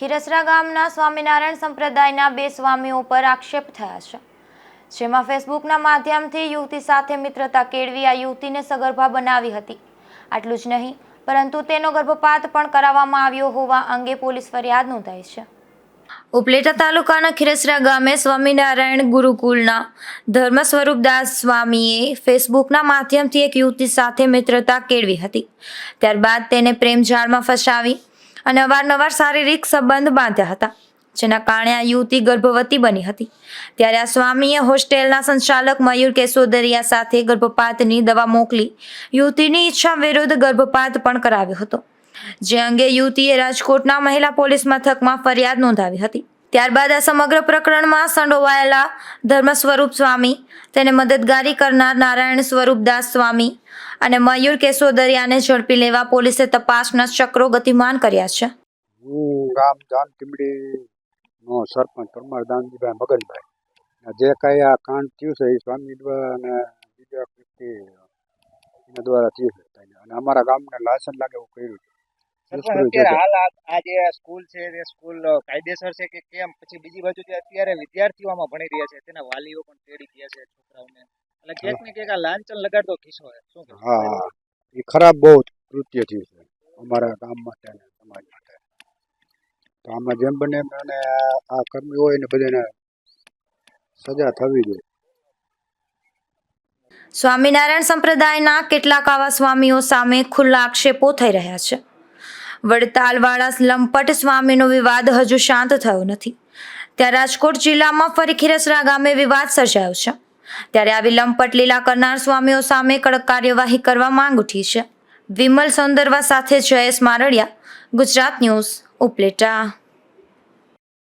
ખીરસરા ગામના સ્વામિનારાયણ સંપ્રદાયના બે સ્વામીઓ પર આક્ષેપ થયા છે. જેમાં ફેસબુકના માધ્યમથી યુવતી સાથે મિત્રતા કેળવી આ યુવતીને સગર્ભા બનાવી હતી. આટલું જ નહીં, પરંતુ તેનો ગર્ભપાત પણ કરાવવામાં આવ્યો હોવા અંગે પોલીસ ફરિયાદ નોંધાઈ છે. ઉપલેટા તાલુકાના ખીરસરા ગામે સ્વામિનારાયણ ગુરુકુલના ધર્મ સ્વરૂપદાસ સ્વામીએ ફેસબુકના માધ્યમથી એક યુવતી સાથે મિત્રતા કેળવી હતી. ત્યારબાદ તેને પ્રેમજાળમાં ફસાવી અને અવારનવાર શારીરિક સંબંધ બાંધ્યા હતા, જેના કારણે આ યુવતી ગર્ભવતી બની હતી. ત્યારે આ સ્વામીએ હોસ્ટેલના સંચાલક મયુર કેશોદરિયા સાથે ગર્ભપાતની દવા મોકલી યુવતીની ઈચ્છા વિરુદ્ધ ગર્ભપાત પણ કરાવ્યો હતો. જે અંગે યુવતીએ રાજકોટના મહિલા પોલીસ મથકમાં ફરિયાદ નોંધાવી હતી. ત્યારબાદ આ સમગ્ર પ્રકરણમાં સંડોવાયેલા ધર્મ સ્વરૂપ સ્વામી, તેને મદદગારી કરનાર નારાયણ સ્વરૂપદાસ સ્વામી અને મયુર કેશોદરિયાને ઝડપી લેવા પોલીસે તપાસના ચક્રો ગતિમાન કર્યા છે. હું ગામ જાનકીમડી નો સરપંચ પરમાર દાનજીભાઈ મગનભાઈ. જે કાંઈ આ કાંડ થયું છે એ સ્વામી અને બીજા વ્યક્તિ દ્વારા થયું છે. અને અમારા ગામને લાયસન્સ લાગે એવું કર્યું છે. હાલ આ જે સ્કૂલ છે તે સ્કૂલ કાયદેસર છે કે કેમ? પછી બીજી બાજુ જે અત્યારે વિદ્યાર્થીઓમાં ભણી રહ્યા છે તેના વાલીઓ પણ તેડી ગયા છે છોકરાઓને. એટલે ક્યાંક ને ક્યાંક આ લાંચન લગાડતો કિસ્સો છે. શું હા એ ખરાબ બહુ કૃત્ય થયું છે અમારા ગામ માટે અને સમાજ માટે તો આમાં જેમ બને એમ અને આ- આ કર્મી હોય ને બધાને સજા થવી જોઈએ. સ્વામિનારાયણ સંપ્રદાયના કેટલાક આવા સ્વામીઓ સામે ખુલ્લા આક્ષેપો થઈ રહ્યા છે. વડતાલવાળા લંપટ સ્વામીનો વિવાદ હજુ શાંત થયો નથી. ત્યાં રાજકોટ જિલ્લામાં ફરી ખીરસરા ગામે વિવાદ સર્જાયો છે. ત્યારે આવી લંપટ લીલા કરનાર સ્વામીઓ સામે કડક કાર્યવાહી કરવા માંગ ઉઠી છે. વિમલ સૌંદરવા સાથે જયેશ મારડિયા, ગુજરાત ન્યૂઝ, ઉપલેટા.